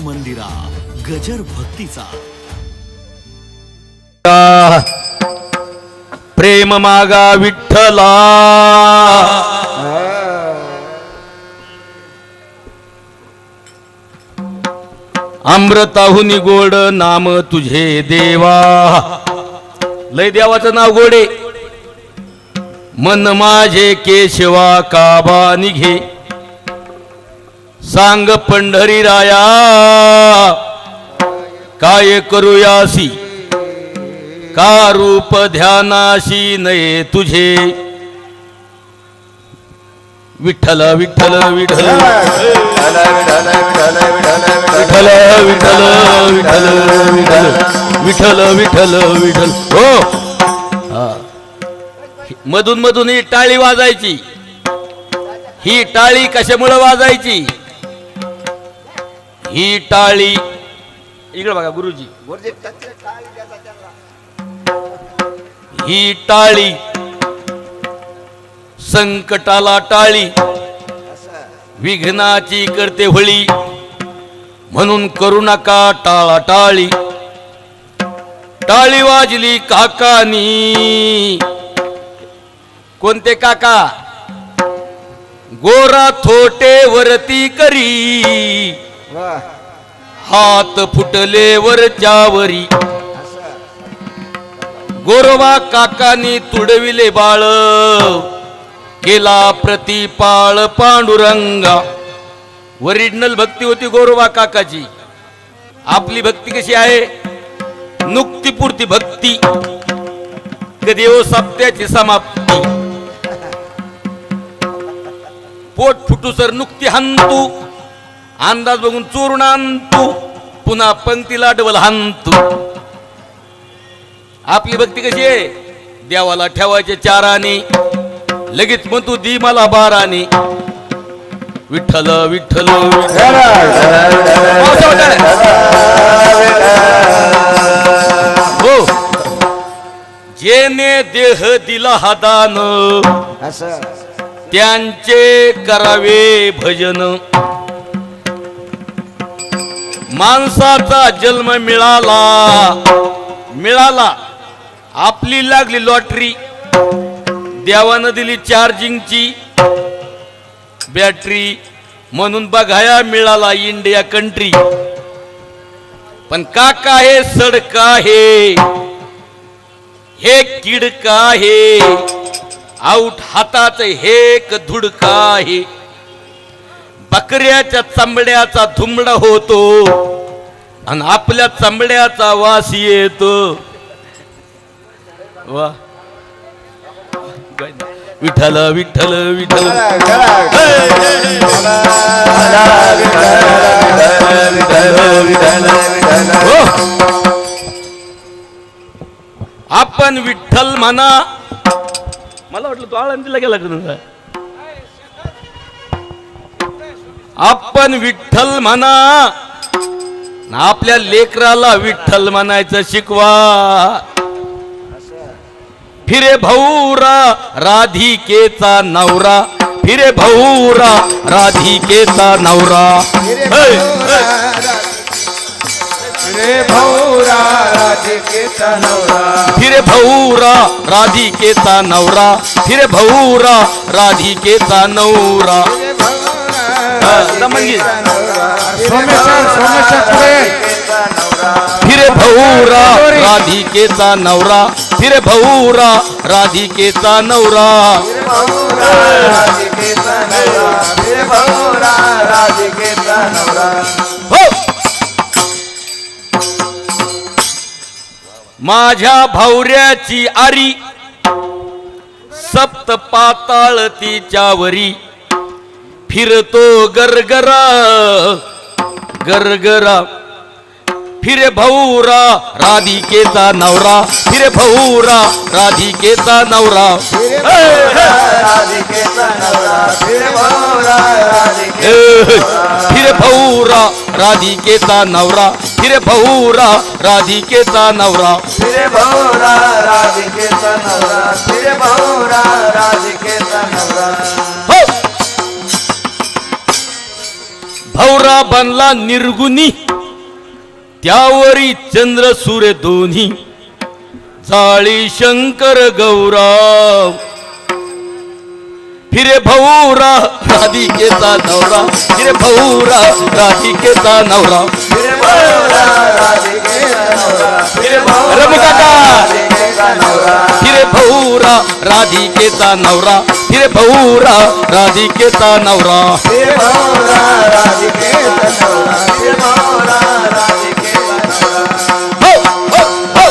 मंदिरा गजर भक्तीचा. प्रेम मागा विठ्ठला. अमृताहुनी गोड नाम तुझे देवा. लय देवाचं नाव गोडे. मन माझे केशवा काबा निघे. सांग पंढरी राया काय करूयासी? का रूप ध्यानाशी नये तुझे? विठ्ठल विठ्ठल विठ्ठल. विठ्ठल विठ्ठल विठ्ठल विठ्ठल. विठ्ठल विठ्ठल विठ्ठल. हो. मधून मधून ही टाळी वाजायची. ही टाळी कशामुळे वाजायची? ही टाळी. इकडे बघा गुरुजी. ही टाळी. संकटाला टाळी. विघ्नाची करते होळी. म्हणून करू नका टाळा टाळी. टाळी वाजली काकानी. कोणते काका? गोरा थोटे वरती करी. हात फुटले वरच्यावरी. गोरवा काकानी तुडविले बाळ. केला प्रतिपाळ पांडुरंगा. ओरिजिनल भक्ती होती गोरोबा काकाची. आपली भक्ती कशी आहे? नुक्तीपुरती भक्ती. कधी हो सप्त्याची समाप्ती. पोट फुटू सर नुक्ती हंतू अंदाज बघून चोरून आणतू पुन्हा पंक्तीला डबल हानतू आपली भक्ती कशी आहे? देवाला ठेवायचे चाराने लगेच म्हणतो दी मला बाराने. विठ्ठल विठ्ठल. हो. जेने देह दिला हादान त्यांचे करावे भजन. माणसाचा जन्म मिळाला. मिळाला. आपली लागली लॉटरी. देवानं दिली चार्जिंगची. बॅटरी. म्हणून बघाया मिळाला इंडिया कंट्री. पण काका हे सडका आहे. हे किडका आहे. आऊट हाताच हे एक धुडका आहे. बकऱ्याच्या चंबड्याचा धुमडा होतो आणि आपल्या चंबड्याचा वास येतो. वा. विठ्ठल विठ्ठल विठ्ठल. हो. आपण विठ्ठल म्हणा. मला वाटलं तो आळंदीला गेला का आपण विठ्ठल म्हणा. आपल्या लेकराला विठ्ठल म्हणायचं शिकवा. फिरे भौरा राधिकेचा नवरा. फिरे भौरा राधिकेचा नवरा. हे, हे. रे भौरा राधिकेचा नवरा. फिरे भौरा राधिकेचा नवरा. फिरे भौरा राधिकेचा नवरा. सोमेश्वर सोमेश्वर पुढे फिरे भौरा राधिकेचा नवरा. फिरे भौरा राधिकेचा नवरा राधिकेचा नवरा रे भौरा राधिकेचा नवरा. हो. माझ्या भावऱ्याची आरी सप्त पाताळ तिच्यावरी. फिरतो गरगरा गरगरा. फिरे भौरा राधिकेचा नवरा. फिरे भौरा राधिकेचा नवरा. हे, हे. राधिकेचा नवरा. फिरे भौरा राधिकेचा नवरा. फिरे भौरा राधिकेचा नवरा. रे भौरा राधिकेचा नवरा. भवरा बनला निर्गुणी. त्यावरी चंद्र सूर्य दोन्ही. जाळी शंकर गौराव. फिरे राधी राधिकेचा नवरा. फिरे भौरा राधिकेचा नवरा. रमकाका फिरे राधी राधिकेचा नवरा. हिरे भौरा राधिकेचा नवरा। हो, हो।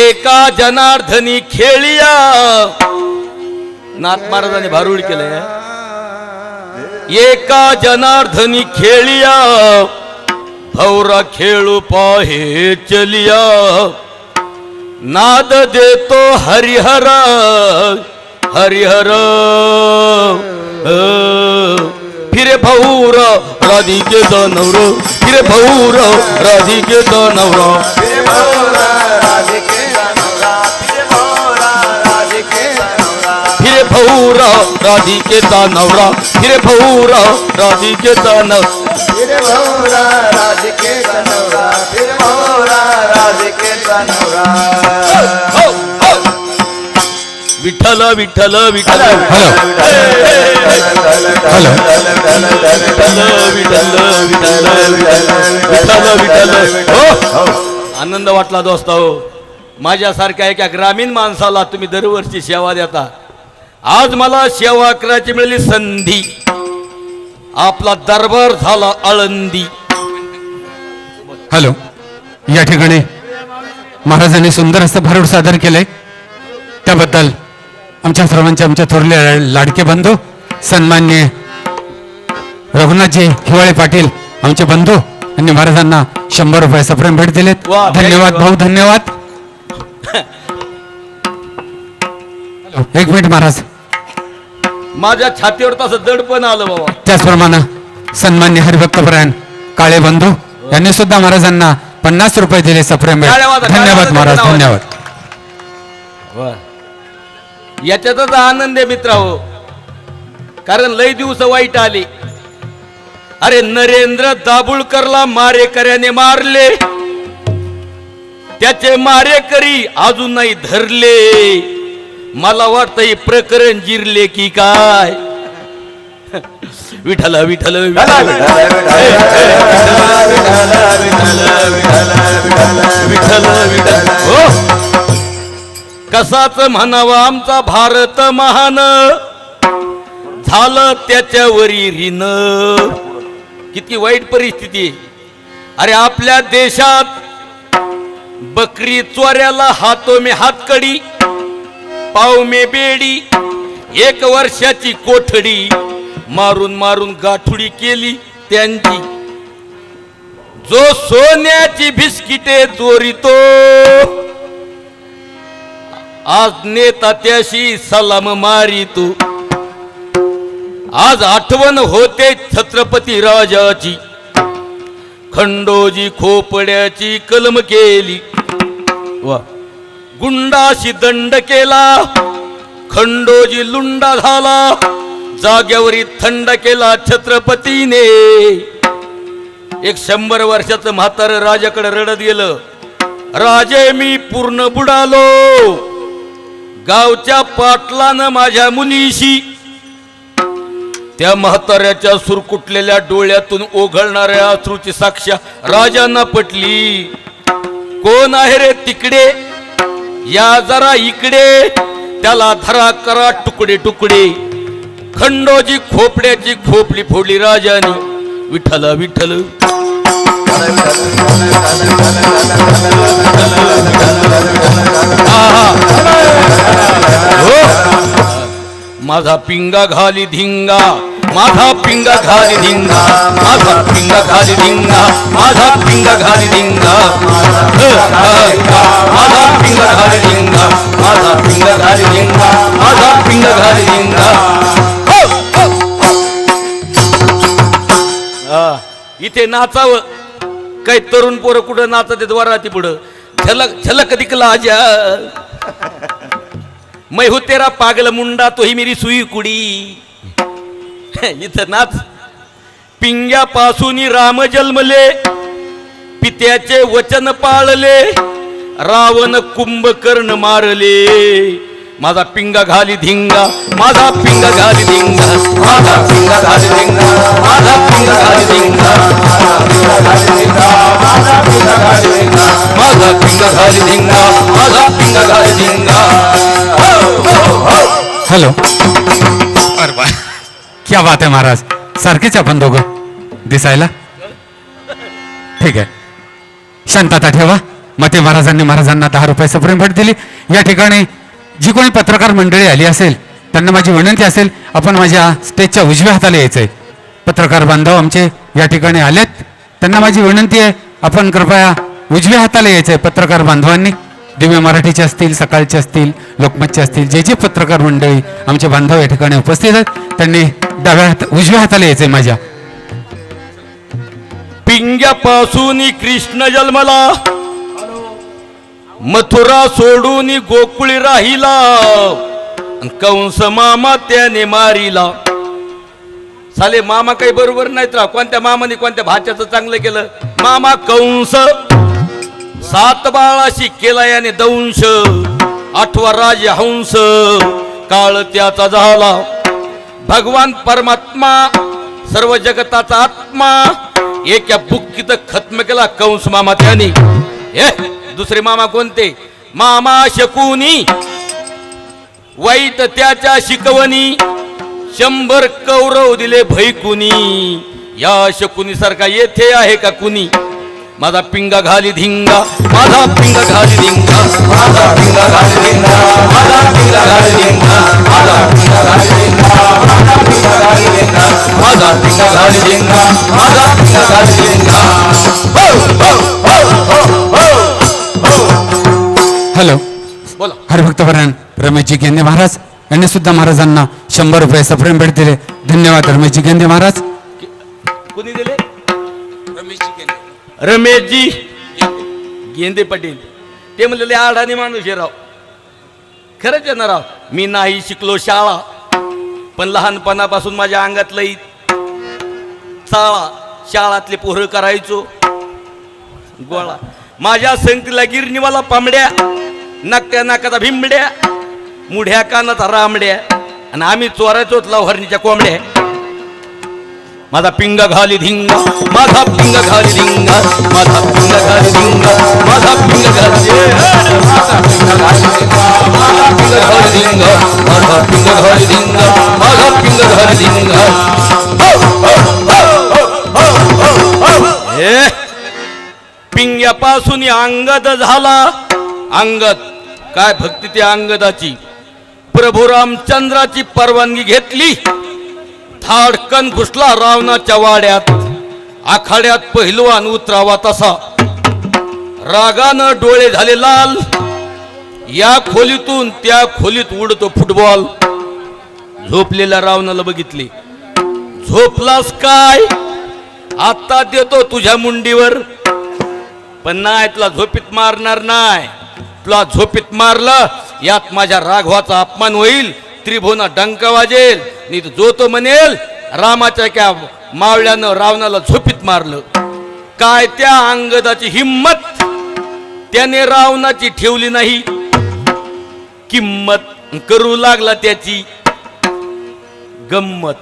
एका जनार्दनी खेळिया। नाथ महाराजांनी भारूड केलंय एका जनार्दनी खेळिया। भौरा खेळू पाहे चलिया। नाद दे तो हरिहर हरिहर। फिर भौर राधिके दनौर फिर भौर राधिके दनौर फिर भौर राधिके दनौर फिर भौर राधिके दनौर फिर भौर राधिके दनौर फिर भौर मालिकेचा विठल हो, हो, हो. विठ्ठल विठ्ठल विठ्ठल. हॅलो. आनंद वाटला दोस्त हो माझ्यासारख्या एका ग्रामीण माणसाला तुम्ही दरवर्षी सेवा देता. आज मला सेवा करायची मिळाली संधी. आपला दरबार झाला आळंदी. हॅलो. या ठिकाणी महाराजांनी सुंदर असं भारूड सादर केलंय. त्याबद्दल आमच्या सर्वांचे आमच्या थोरले लाडके बंधू सन्मान्य रघुनाथजी हिवाळे पाटील आमचे बंधू यांनी महाराजांना शंभर रुपये सप्रेम भेट दिलेत. वा, धन्यवाद भाऊ धन्यवाद. एक मिनिट महाराज. माझ्या छातीवर तसं दडपण आलं बाबा. त्याचप्रमाणे सन्मान्य हरिभक्तपरायण काळे बंधू यांनी सुद्धा महाराजांना पन्नास रुपये दिले सप्रेम धन्यवाद महाराज धन्यवाद. याच्यातच आनंद आहे मित्र हो कारण लय दिवस वाईट आले. अरे नरेंद्र दाभुळकरला मारेकऱ्याने मारले. त्याचे मारेकरी अजून नाही धरले. मला वाटतं हे प्रकरण जिरले की काय? विठ्ठल हो कसाच म्हणावा आमचा भारत महान झालं त्याच्यावरी ऋण किती वाईट परिस्थिती. अरे आपल्या देशात बकरी चोऱ्याला हातो मे हातकडी पाव मे बेडी एक वर्षाची कोठडी मारून मारून गाठुडी केली त्यांची. जो सोन्याची बिस्किटे चोरितो आज नेता त्याशी सलाम मारितो. आज आठवण होते छत्रपती राजाची. खंडोजी खोपड्याची कलम केली. वा. गुंडाशी दंड केला. खंडोजी लुंडा झाला. जाग्यावरी थंड केला छत्रपतीने. एक शंभर वर्षाचं म्हातार राजाकडे रडत गेलं. राजे मी पूर्ण बुडालो. गावच्या पाटलानं माझ्या मुलीशी. त्या म्हाताऱ्याच्या सुरकुटलेल्या डोळ्यातून ओघळणाऱ्या अश्रूची साक्ष राजांना पटली. कोण आहे रे तिकडे? या जरा इकडे. त्याला धरा करा तुकडे तुकडे खंडोजी खोपड्याची खोपली फोडली राजाने. विठ्ठल विठ्ठल. हो. माझा पिंगा घाली धिंगा. माझा पिंगा घाली धिंगा. माझा पिंगा घाली धिंगा. माझा पिंगा घाली धिंगा. माझा पिंगा घाली धिंगा. माझा पिंगा घाली धिंगा. माझा पिंगा घाली धिंगा. इथे नाचावं. काही तरुण पोरं कुठं नाचत आहेत पुढं. झलक झलक दिखला आजा मै हो तेरा पागल मुंडा तोही मेरी सुई कुडी. इथं नाच. पिंग्यापासून राम जन्मले पित्याचे वचन पाळले रावण कुंभकर्ण मारले. माझा पिंगा घाली धिंगा माझा पिंगा घाली धिंगा माझा पिंगा घाली धिंगा माझा पिंगा घाली धिंगा माझा पिंगा घाली धिंगा माझा पिंगा घाली धिंगा. हॅलो अरे वा. क्या बात आहे महाराज. सारखेच आपण दोघं. दिसायला? ठीक आहे. शांतता ठेवा. मते महाराजांनी महाराजांना दहा रुपये सप्रेम भेट दिली. या ठिकाणी जी कोणी पत्रकार मंडळी आली असेल त्यांना माझी विनंती असेल आपण माझ्या स्टेजच्या उजव्या हाताला यायचंय. पत्रकार बांधव आमचे या ठिकाणी आलेत त्यांना माझी विनंती आहे आपण कृपया उजव्या हाताला यायचंय पत्रकार बांधवांनी. दिव्य मराठीचे असतील सकाळचे असतील लोकमतचे असतील जे जे पत्रकार मंडळी आमचे बांधव या ठिकाणी उपस्थित आहेत त्यांनी डाव्या हात उजव्या हाताला यायचंय माझ्या. पिंग्यापासून कृष्ण जन्मला. मथुरा सोडून गोकुळी राहिला. कंस मामा त्याने मारिला. साले मामा काही बरोबर नाहीत राह कोणत्या मामाने कोणत्या भाच्याचं चांगलं केलं? मामा कंस. सात बाळाशी केला याने दंश. आठवा राज हंस काळ त्याचा झाला. भगवान परमात्मा सर्व जगताचा आत्मा एका बुक्कीत खत्म केला कंस मामा त्याने. ए दुसरे मामा कोणते? मामा शकुनी. वाईट त्याच्या शिकवणी. शंभर कौरव दिले भैकुनी. या शकुनी सारखा येथे आहे का कुणी? माझा पिंगा घाली धिंगा माझा पिंगा घाली धिंगा माझा पिंगा घाली धिंगा माझा पिंगा घाली धिंगा माझा पिंगा घाली धिंगा माझा पिंगा घाली धिंगा माझा पिंगा घाली धिंगा माझा पिंगा घाली धिंगा. हो, हो, हो. हॅलो. बोला. हरिभक्तपरायण रमेशजी गेंदे महाराज. यांनी सुद्धा महाराजांना शंभर रुपये सप्रेम भेट दिले. धन्यवाद रमेशजी गेंदे महाराज. कुणी दिले? रमेशजी गेंदे. पाटील. ते म्हणलेले आडाने माणूस आहे राव. खरंच आहे ना राव. मी नाही शिकलो शाळा. पण लहानपणापासून माझ्या अंगातलं चाळा. शाळातले पोरं करायचो. गोळा. माझ्या संगतीला गिरणीवाला पांबड्या. नकट्या नाकाचा भिंबड्या मुढ्या कानाचा रामड्या आणि आम्ही चोरायचोच लवहरणीच्या कोंबड्या. माझा पिंग घाली धिंगा माझा पिंग घाली धिंगा माझा पिंग घाली धिंगा माझा पिंग घाली माझा पिंग घाली धिंगा माझा पिंग घाली धिंगा माझा पिंग घाली धिंगा माझा पिंगा घाली धिंगा. पिंग्यापासून अंगद झाला अंगद काय भक्ती त्या अंगदाची? प्रभू रामचंद्राची परवानगी घेतली. थाडकन घुसला रावणाच्या वाड्यात. आखाड्यात पहिलवान उतरावा तसा. रागानं डोळे झाले लाल. या खोलीतून त्या खोलीत उडतो फुटबॉल. झोपलेल्या रावणाला बघितले. झोपलास काय? आता देतो तुझ्या मुंडीवर. पण नाही तुला झोपीत मारणार नाही तुला झोपीत मारलं यात माझ्या राघवाचा अपमान होईल त्रिभुवना डंका वाजेल. नीत जो तो म्हणेल रामाच्या क्या मावळ्यानं रावणाला झोपीत मारलं. काय त्या अंगदाची हिम्मत त्याने रावणाची ठेवली नाही. किंमत करू लागला त्याची. गंमत.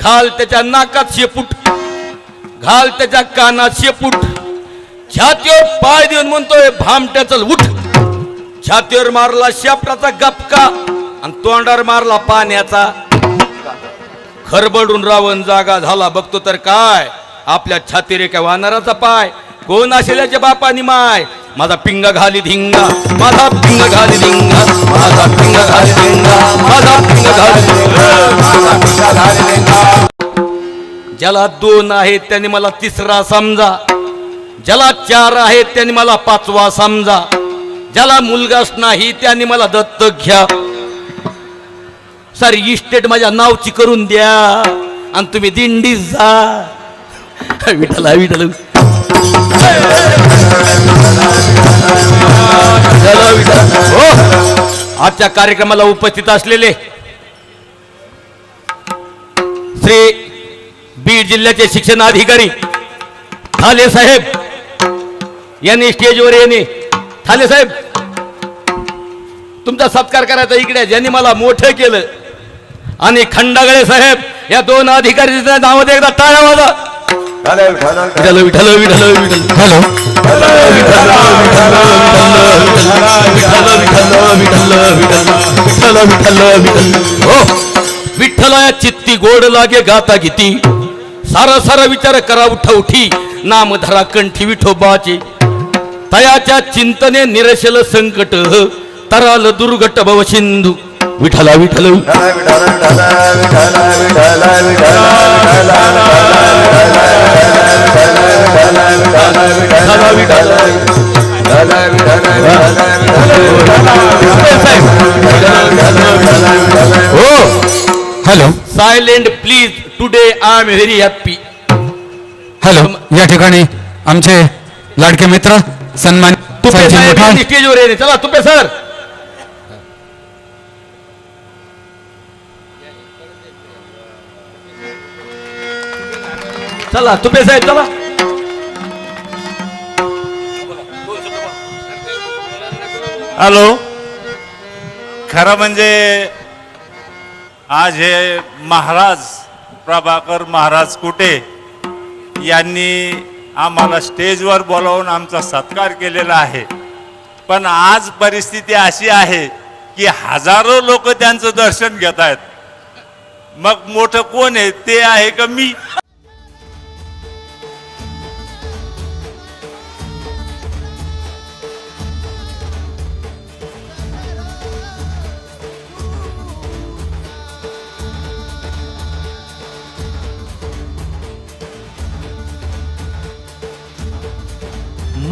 घाल त्याच्या नाकात शेपूट. घाल त्याच्या कानात शेपूट. छातीवर पाय देऊन म्हणतोय भामट्याचं उठ. छातीवर मारला शेपटाचा गपका आणि तोंडावर मारला पाण्याचा. खरबडून रावण जागा झाला. बघतो तर काय? आपल्या छातीर एका वानराचा पाय. कोण असेल्याच्या बापानी माय? माझा पिंग घाली धिंगा. माझा पिंग घाली धिंगा. माझा पिंग घाली धिंगा. माझा पिंग घाली धिंगा. माझा घाली ज्याला दोन आहेत त्याने मला तिसरा समजा. ज्याला चार आहेत त्याने मला पाचवा समजा. ज्याला मुलगाच नाही त्याने मला दत्तक घ्या. सारी इस्टेट माझ्या नावची करून द्या. आणि तुम्ही दिंडीत जा. विठला विठल हो. आजच्या कार्यक्रमाला उपस्थित असलेले श्री बीड जिल्ह्याचे शिक्षण अधिकारी ठाले साहेब यांनी स्टेजवर येणे ठाले साहेब. तुमचा सत्कार करायचा इकडे ज्यांनी मला मोठं केलं. आणि खंडागळे साहेब या दोन अधिकाऱ्यांच्या नावात एकदा टाळ्या वाजा. विठ्ठल विठ्ठल विठ्ठल विठ्ठल विठ्ठल हॅलो विठ्ठल विठ्ठल. विठ्ठल हो. विठ्ठलाया चित्ती गोड लागे गाता गीती. सारा सारा विचार करा उठा उठी. नाम धरा कंठी विठोबाचे. तयाच्या चिंतने निरशल संकट. तराल दुर्घट भव सिंधू. विठ्ठल हो. Hello. Silent please today I am very happy hello. या ठिकाणी आमचे लाडके मित्र सन्मान तुपे सचिन साहेब मुठाळ यांनी स्टेजवर येणे. चला तुपे सर चला तुपे साहेब चला. हॅलो. खरं म्हणजे आज हे महाराज प्रभाकर महाराज कुटे यांनी आम्हाला स्टेजवर बोलावून आमचा सत्कार केलेला आहे. पण आज परिस्थिती अशी आहे की हजारो लोक त्यांचं दर्शन घेत आहेत. मग मोठं कोण आहे? ते आहे का मी?